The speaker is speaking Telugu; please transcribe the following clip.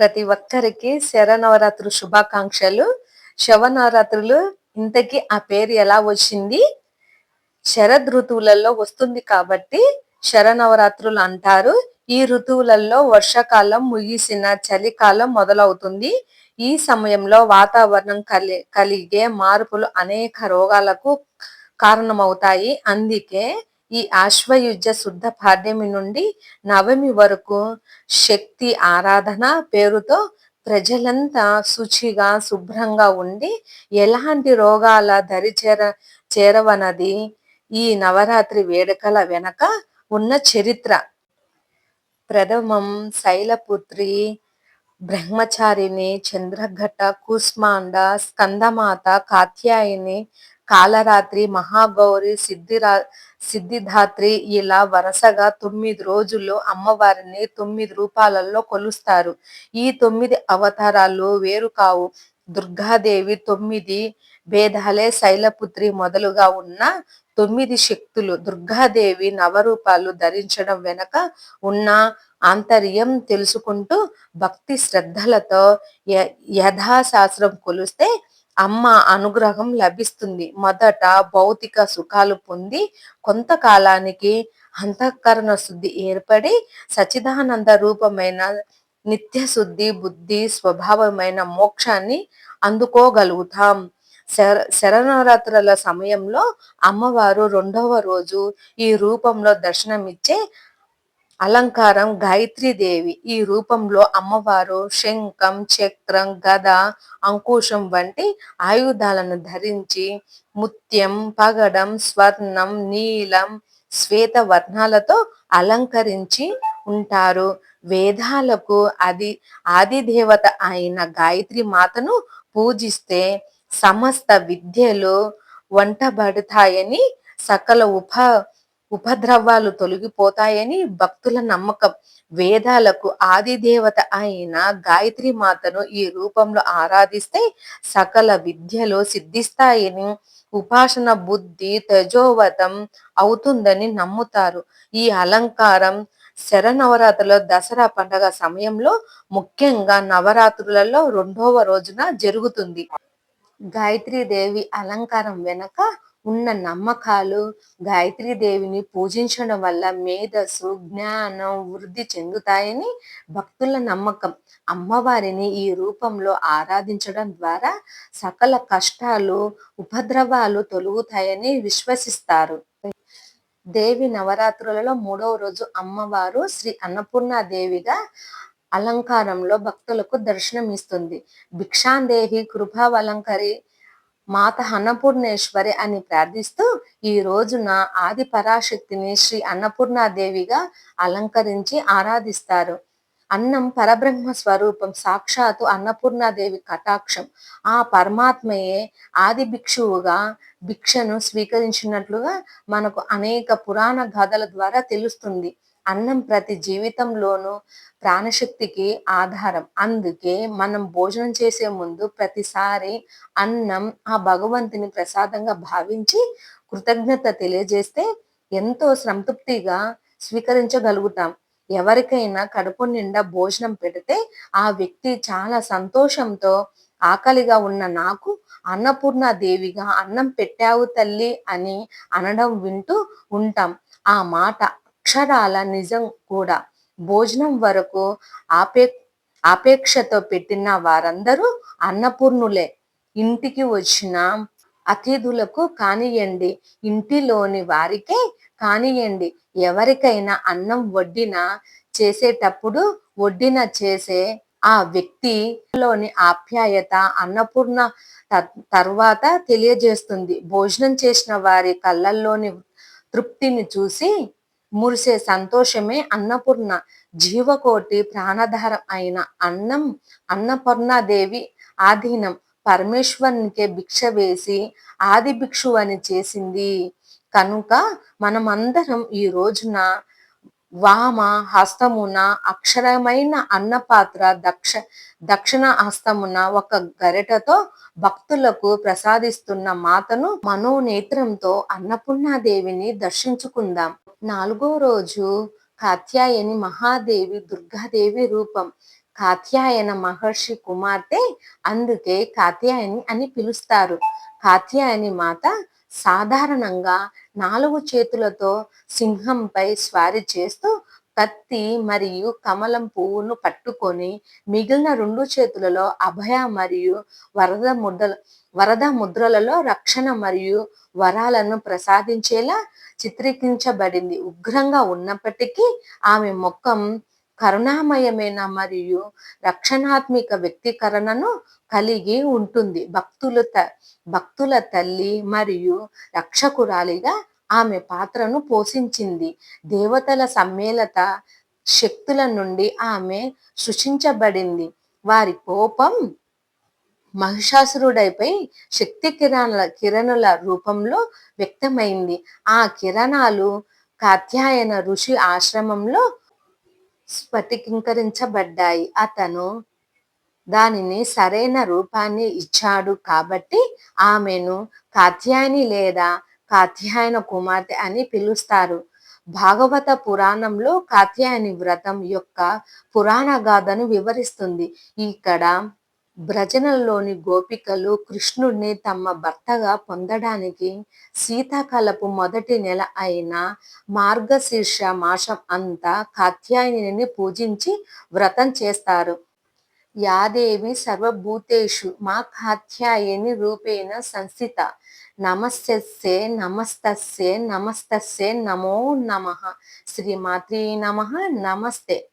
ప్రతి ఒక్కరికి శరనవరాత్రులు శుభాకాంక్షలు. శవనవరాత్రులు ఇంతకీ ఆ పేరు ఎలా వచ్చింది? శరద్ ఋతువులలో వస్తుంది కాబట్టి శరనవరాత్రులు అంటారు. ఈ ఋతువులలో వర్షాకాలం ముగిసిన చలికాలం మొదలవుతుంది. ఈ సమయంలో వాతావరణం కలి కలిగే మార్పులు అనేక రోగాలకు కారణమవుతాయి. అందుకే ఈ ఆశ్వయుజ శుద్ధ పాడ్యమి నుండి నవమి వరకు శక్తి ఆరాధన పేరుతో ప్రజలంతా శుచిగా శుభ్రంగా ఉండి ఎలాంటి రోగాల దరి చేర చేరవనది ఈ నవరాత్రి వేడుకల వెనక ఉన్న చరిత్ర. ప్రథమం శైలపుత్రి బ్రహ్మచారిని చంద్రఘట కూస్మాండ స్కందమాత కాత్యాయని కాలరాత్రి మహాగౌరి సిద్ధిరా సిద్ధిధాత్రి ఇలా వరుసగా తొమ్మిది రోజులు అమ్మవారిని తొమ్మిది రూపాలలో కొలుస్తారు. ఈ తొమ్మిది అవతారాలు వేరు కావు. దుర్గాదేవి తొమ్మిది భేదాలే శైలపుత్రి మొదలుగా ఉన్న తొమ్మిది శక్తులు దుర్గాదేవి నవరూపాలు ధరించడం వెనక ఉన్న ఆంతర్యం తెలుసుకుంటూ భక్తి శ్రద్ధలతో యథాశాస్త్రం కొలిస్తే అమ్మ అనుగ్రహం లభిస్తుంది. మొదట భౌతిక సుఖాలు పొంది కొంతకాలానికి అంతఃకరణ శుద్ధి ఏర్పడి సచిదానంద రూపమైన నిత్య శుద్ధి బుద్ధి స్వభావమైన మోక్షాన్ని అందుకోగలుగుతాం. శర శరణవరాత్రుల సమయంలో అమ్మవారు రెండవ రోజు ఈ రూపంలో దర్శనమిచ్చే అలంకారం దేవి ఈ రూపంలో అమ్మవారు శంఖం చక్రం గద అంకుశం వంటి ఆయుధాలను ధరించి ముత్యం పగడం స్వర్ణం నీలం శ్వేత వర్ణాలతో అలంకరించి ఉంటారు. వేదాలకు అది ఆదిదేవత అయిన గాయత్రి మాతను పూజిస్తే సమస్త విద్యలు వంటబడతాయని సకల ఉప ఉపద్రవాలు తొలగిపోతాయని భక్తుల నమ్మకం. వేదాలకు ఆది దేవత అయిన గాయత్రి మాతను ఈ రూపంలో ఆరాధిస్తే సకల విద్యలు సిద్ధిస్తాయని ఉపాసన బుద్ధి తజోవతం అవుతుందని నమ్ముతారు. ఈ అలంకారం శరనవరాత్రుల దసరా పండగ సమయంలో ముఖ్యంగా నవరాత్రులలో రెండవ రోజున జరుగుతుంది. గాయత్రి దేవి అలంకారం వెనక ఉన్న నమ్మకాలు గాయత్రి దేవిని పూజించడం వల్ల మేధస్సు జ్ఞానం వృద్ధి చెందుతాయని భక్తుల నమ్మకం. అమ్మవారిని ఈ రూపంలో ఆరాధించడం ద్వారా సకల కష్టాలు ఉపద్రవాలు తొలుగుతాయని విశ్వసిస్తారు. దేవి నవరాత్రులలో మూడవ రోజు అమ్మవారు శ్రీ అన్నపూర్ణాదేవిగా అలంకారంలో భక్తులకు దర్శనమిస్తుంది. భిక్షాందేహి కృపావలంకరి మాత అన్నపూర్ణేశ్వరి అని ప్రార్థిస్తూ ఈ రోజున ఆది పరాశక్తిని శ్రీ అన్నపూర్ణాదేవిగా అలంకరించి ఆరాధిస్తారు. అన్నం పరబ్రహ్మ స్వరూపం సాక్షాత్తు అన్నపూర్ణాదేవి కటాక్షం. ఆ పరమాత్మయే ఆది భిక్షువుగా భిక్షను స్వీకరించినట్లుగా మనకు అనేక పురాణ గాథల ద్వారా తెలుస్తుంది. అన్నం ప్రతి జీవితంలోనూ ప్రాణశక్తికి ఆధారం. అందుకే మనం భోజనం చేసే ముందు ప్రతిసారి అన్నం ఆ భగవంతుని ప్రసాదంగా భావించి కృతజ్ఞత తెలియజేస్తే ఎంతో సంతృప్తిగా స్వీకరించగలుగుతాం. ఎవరికైనా కడుపు నిండా భోజనం పెడితే ఆ వ్యక్తి చాలా సంతోషంతో ఆకలిగా ఉన్న నాకు అన్నపూర్ణ దేవిగా అన్నం పెట్టావు తల్లి అని అనడం వింటూ ఉంటాం. ఆ మాట అక్షరాల నిజం కూడా. భోజనం వరకు ఆపే ఆపేక్షతో పెట్టిన వారందరూ అన్నపూర్ణులే. ఇంటికి వచ్చిన అతిథులకు కానియండి ఇంటిలోని వారికే కానియండి ఎవరికైనా అన్నం వడ్డిన చేసేటప్పుడు వడ్డిన చేసే ఆ వ్యక్తిలోని ఆప్యాయత అన్నపూర్ణ తర్వాత తెలియజేస్తుంది. భోజనం చేసిన వారి కళ్ళల్లోని తృప్తిని చూసి మురిసే సంతోషమే అన్నపూర్ణ జీవకోటి ప్రాణధారం అయిన అన్నం అన్నపూర్ణాదేవి ఆధీనం. పరమేశ్వరునికే భిక్ష వేసి ఆది భిక్షు అని చేసింది. కనుక మనమందరం ఈ రోజున వామ హస్తమున అక్షరమైన అన్నపాత్ర దక్ష దక్షిణ హస్తమున ఒక గరిటతో భక్తులకు ప్రసాదిస్తున్న మాతను మనోనేత్రంతో అన్నపూర్ణాదేవిని దర్శించుకుందాం. నాలుగో రోజు కాత్యాయని మహాదేవి దుర్గాదేవి రూపం. కాత్యాయన మహర్షి కుమార్తె అందుకే కాత్యాయని అని పిలుస్తారు. కాత్యాయని మాత సాధారణంగా నాలుగు చేతులతో సింహంపై స్వారీ చేస్తూ కత్తి మరియు కమలం పువ్వును పట్టుకొని మిగిలిన రెండు చేతులలో అభయ మరియు వరద ముద్దలు వరద ముద్రలలో రక్షణ మరియు వరాలను ప్రసాదించేలా చిత్రీకరించబడింది. ఉగ్రంగా ఉన్నప్పటికీ ఆమె ముఖం కరుణామయమైన మరియు రక్షణాత్మిక వ్యక్తీకరణను కలిగి ఉంటుంది. భక్తులు భక్తుల తల్లి మరియు రక్షకురాలిగా ఆమె పాత్రను పోషించింది. దేవతల సమ్మేళత శక్తుల నుండి ఆమె సృష్టించబడింది. వారి కోపం మహిషాసురుడైపై శక్తి కిరణాల కిరణుల రూపంలో వ్యక్తమైంది. ఆ కిరణాలు కాత్యాయన ఋషి ఆశ్రమంలో స్ఫటికీకరించబడ్డాయి. అతను దానిని సరైన రూపాన్ని ఇచ్చాడు కాబట్టి ఆమెను కాత్యాయని లేదా కాత్యాయన కుమార్తె అని పిలుస్తారు. భాగవత పురాణంలో కాత్యాయని వ్రతం యొక్క పురాణ గాథను వివరిస్తుంది. ఇక్కడ భ్రజనల్లోని గోపికలు కృష్ణుడిని తమ భర్తగా పొందడానికి శీతాకాలపు మొదటి నెల అయిన మార్గశీర్ష మాసం అంతా కాత్యాయనిని పూజించి వ్రతం చేస్తారు. యాదేవి సర్వభూతేషు మా కాత్యాయని రూపేణ సంస్థిత. నమస్తే నమస్తస్సే నమస్తస్సే నమో నమ. శ్రీమాత్రి నమ. నమస్తే.